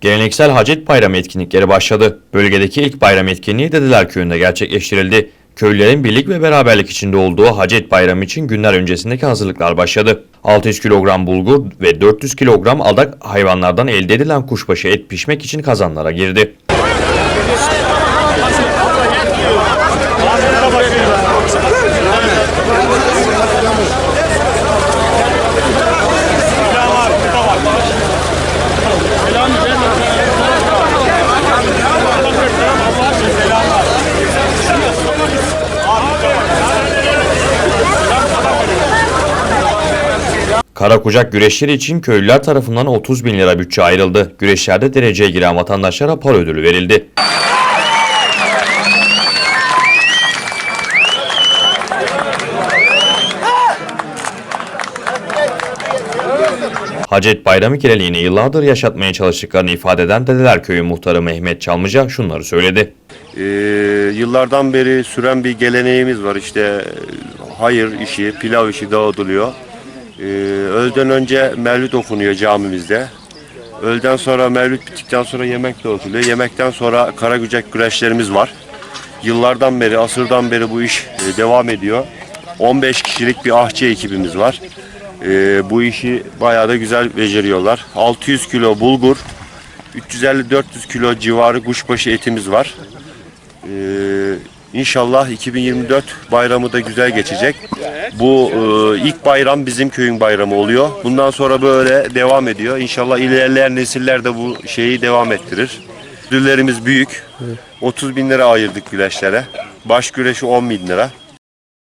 Geleneksel Hacet Bayramı etkinlikleri başladı. Bölgedeki ilk bayram etkinliği Dedeler Köyü'nde gerçekleştirildi. Köylülerin birlik ve beraberlik içinde olduğu Hacet Bayramı için günler öncesindeki hazırlıklar başladı. 600 kilogram bulgur ve 400 kilogram adak hayvanlardan elde edilen kuşbaşı et pişmek için kazanlara girdi. Kara kucak güreşleri için köylüler tarafından 30 bin lira bütçe ayrıldı. Güreşlerde dereceye giren vatandaşlara para ödülü verildi. Hacet Bayramı geleneğini yıllardır yaşatmaya çalıştıklarını ifade eden Dedeler Köyü muhtarı Mehmet Çalmıca şunları söyledi. Ee, yıllardan beri süren bir geleneğimiz var işte e, hayır işi, pilav işi dağıtılıyor. Ee, öğleden önce mevlüt okunuyor camimizde. Öğleden sonra mevlüt bittikten sonra yemek dağıtılıyor. Yemekten sonra karagücek güreşlerimiz var. Yıllardan beri, asırdan beri bu iş e, devam ediyor. 15 kişilik bir ahçı ekibimiz var. Ee, bu işi bayağı da güzel beceriyorlar. 600 kilo bulgur, 350-400 kilo civarı kuşbaşı etimiz var. Ee, inşallah 2024 bayramı da güzel geçecek. Bu e, ilk bayram bizim köyün bayramı oluyor. Bundan sonra böyle devam ediyor. İnşallah ilerleyen nesiller de bu şeyi devam ettirir. Ödüllerimiz büyük. 30 bin lira ayırdık güreşlere. Baş güreşi 10 bin lira.